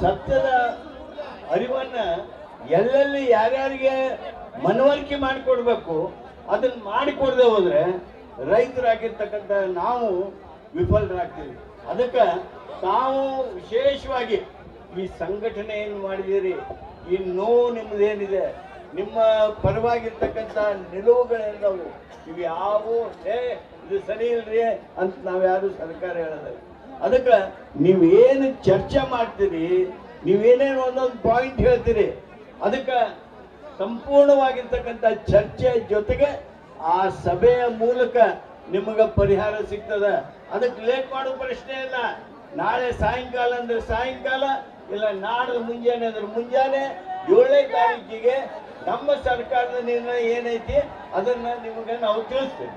ಸತ್ಯದ ಅರಿವನ್ನ ಎಲ್ಲೆಲ್ಲಿ ಯಾರ್ಯಾರಿಗೆ ಮನವರಿಕೆ ಮಾಡಿಕೊಡ್ಬೇಕು ಅದನ್ನ ಮಾಡಿಕೊಡದೆ ಹೋದ್ರೆ ರೈತರಾಗಿರ್ತಕ್ಕಂಥ ನಾವು ವಿಫಲರಾಗ್ತೀವಿ. ಅದಕ್ಕೆ ತಾವು ವಿಶೇಷವಾಗಿ ಈ ಸಂಘಟನೆ ಏನು ಮಾಡಿದ್ದೀರಿ. ಈ ನೋವು ನಿಮ್ಮದೇನಿದೆ ನಿಮ್ಮ ಪರವಾಗಿರ್ತಕ್ಕಂಥ ನಿಲುವುಗಳೆಲ್ಲವು ಇವು ಯಾವು ಏ, ಇದು ಸರಿ ಇಲ್ರಿ ಅಂತ ನಾವ್ಯಾರು ಸರ್ಕಾರ ಹೇಳೋದಿಲ್ಲ. ಅದಕ್ಕೆ ನೀವೇನು ಚರ್ಚೆ ಮಾಡ್ತೀರಿ ನೀವೇನೇನು ಒಂದೊಂದು ಪಾಯಿಂಟ್ ಹೇಳ್ತೀರಿ, ಅದಕ್ಕೆ ಸಂಪೂರ್ಣವಾಗಿರ್ತಕ್ಕಂಥ ಚರ್ಚೆ ಜೊತೆಗೆ ಆ ಸಭೆಯ ಮೂಲಕ ನಿಮಗೆ ಪರಿಹಾರ ಸಿಗ್ತದ. ಅದಕ್ಕೆ ಲೇಟ್ ಮಾಡೋ ಪ್ರಶ್ನೆ ಇಲ್ಲ. ನಾಳೆ ಸಾಯಂಕಾಲ ಅಂದ್ರೆ ಸಾಯಂಕಾಲ, ಇಲ್ಲ ನಾಳೆ ಮುಂಜಾನೆ ಅಂದ್ರೆ ಮುಂಜಾನೆ, ಏಳನೇ ತಾರೀಕಿಗೆ ನಮ್ಮ ಸರ್ಕಾರದ ನಿರ್ಣಯ ಏನೈತಿ, ಅದನ್ನ ನಿಮಗೆ ನಾವು ತಿಳಿಸ್ತೇವೆ.